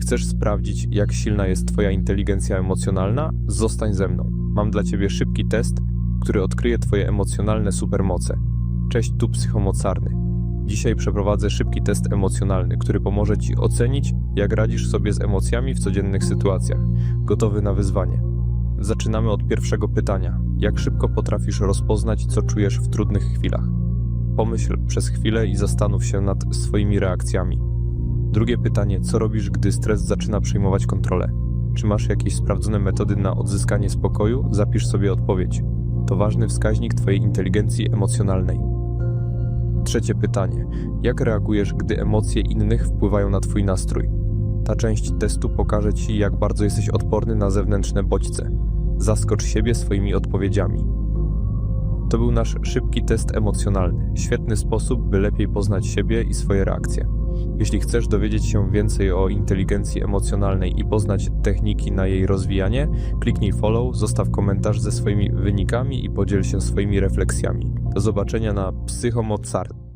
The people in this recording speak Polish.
Chcesz sprawdzić, jak silna jest Twoja inteligencja emocjonalna? Zostań ze mną. Mam dla Ciebie szybki test, który odkryje Twoje emocjonalne supermoce. Cześć, tu psychomocarny. Dzisiaj przeprowadzę szybki test emocjonalny, który pomoże Ci ocenić, jak radzisz sobie z emocjami w codziennych sytuacjach. Gotowy na wyzwanie. Zaczynamy od pierwszego pytania. Jak szybko potrafisz rozpoznać, co czujesz w trudnych chwilach? Pomyśl przez chwilę i zastanów się nad swoimi reakcjami. Drugie pytanie: co robisz, gdy stres zaczyna przejmować kontrolę? Czy masz jakieś sprawdzone metody na odzyskanie spokoju? Zapisz sobie odpowiedź. To ważny wskaźnik Twojej inteligencji emocjonalnej. Trzecie pytanie: jak reagujesz, gdy emocje innych wpływają na Twój nastrój? Ta część testu pokaże Ci, jak bardzo jesteś odporny na zewnętrzne bodźce. Zaskocz siebie swoimi odpowiedziami. To był nasz szybki test emocjonalny. Świetny sposób, by lepiej poznać siebie i swoje reakcje. Jeśli chcesz dowiedzieć się więcej o inteligencji emocjonalnej i poznać techniki na jej rozwijanie, kliknij follow, zostaw komentarz ze swoimi wynikami i podziel się swoimi refleksjami. Do zobaczenia na Psychomocar.